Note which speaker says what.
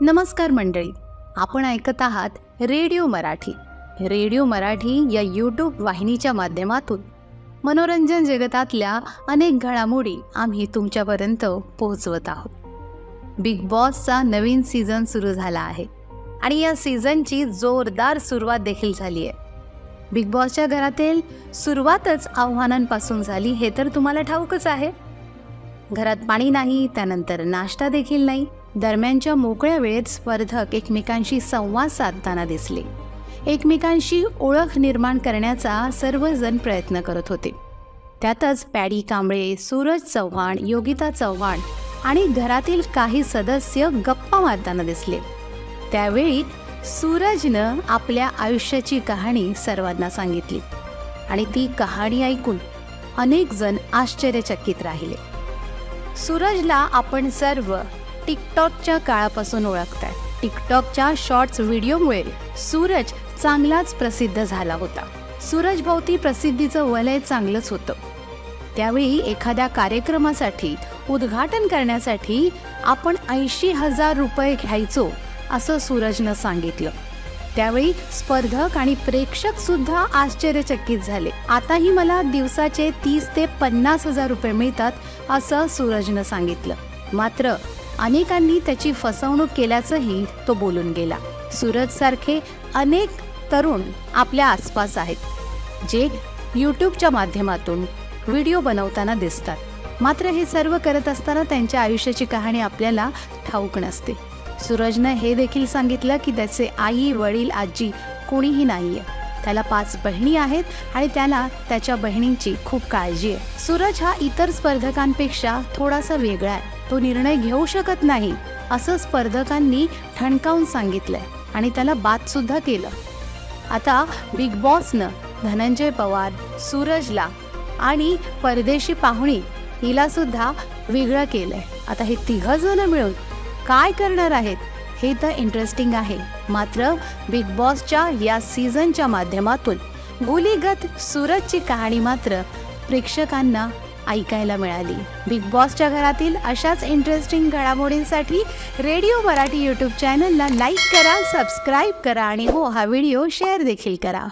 Speaker 1: नमस्कार मंडळी आपण ऐकत आहात रेडिओ मराठी. रेडिओ मराठी या यूट्यूब वाहिनीच्या माध्यमातून. मनोरंजन जगतातल्या अनेक घडामोडी आम्ही तुमच्यापर्यंत पोहोचवत आहोत. बिग बॉसचा नवीन सीझन सुरू झाला आहे आणि या सीझनची जोरदार सुरुवात देखील झाली आहे. बिग बॉसच्या घरातील सुरुवातच आव्हानांपासून झाली हे तर तुम्हाला ठाऊकच आहे. घरात पाणी नाही त्यानंतर नाश्ता देखील नाही. दरम्यानच्या मोकळ्या वेळेत स्पर्धक एकमेकांशी संवाद साधताना दिसले. एकमेकांशी ओळख निर्माण करण्याचा सर्वजण प्रयत्न करत होते. त्यातच पॅडी कांबळे सूरज चव्हाण योगिता चव्हाण आणि घरातील काही सदस्य गप्पा मारताना दिसले. त्यावेळी सूरजनं आपल्या आयुष्याची कहाणी सर्वांना सांगितली आणि ती कहाणी ऐकून अनेक जण आश्चर्यचकित राहिले. सूरजला आपण सर्व टिकटॉकच्या काळापासून ओळखताय. टिकटॉकच्या शॉर्ट्स व्हिडिओमुळे सूरज चांगलाच प्रसिद्ध झाला होता. सूरज भोवती प्रसिद्धीचं वलय चांगलंच होतं. त्यावेळी एखाद्या कार्यक्रमासाठी उद्घाटन करण्यासाठी आपण ऐंशी हजार रुपये घ्यायचो असं सूरजनं सांगितलं. त्यावेळी स्पर्धक आणि प्रेक्षक सुद्धा आश्चर्यचकित झाले. आताही मला दिवसाचे तीस ते पन्नास हजार रुपये मिळतात असं सूरजनं सांगितलं. मात्र अनेकांनी त्याची फसवणूक केल्याचंही तो बोलून गेला. सूरज सारखे अनेक तरुण आपल्या आसपास आहेत जे यूट्यूबच्या माध्यमातून व्हिडिओ बनवताना दिसतात. मात्र हे सर्व करत असताना त्यांच्या आयुष्याची कहाणी आपल्याला ठाऊक नसते. सूरजनं हे देखील सांगितलं की त्याचे आई वडील आजी कोणीही नाही आहे त्याला पाच बहिणी आहेत आणि त्याला त्याच्या बहिणींची खूप काळजी आहे. सूरज हा इतर स्पर्धकांपेक्षा थोडासा वेगळा आहे. तो निर्णय घेऊ शकत नाही असं स्पर्धकांनी ठणकावून सांगितलंय आणि त्याला बाद सुद्धा केलं. आता बिग बॉसनं धनंजय पवार सूरजला आणि परदेशी पाहुणी हिला सुद्धा वेगळं केलंय. आता हे तिघ जण मिळून काय करणार आहेत? हे तर इंटरेस्टिंग आहे. मात्र बिग बॉसच्या या सीझनच्या माध्यमातून गुलीगत सूरजची कहाणी मात्र प्रेक्षकांना ऐकायला मिळाली. बिग बॉसच्या घरातील अशाच इंटरेस्टिंग घडामोडींसाठी रेडिओ मराठी यूट्यूब चॅनलला लाईक करा सबस्क्राईब करा आणि हो हा व्हिडिओ शेअर देखील करा.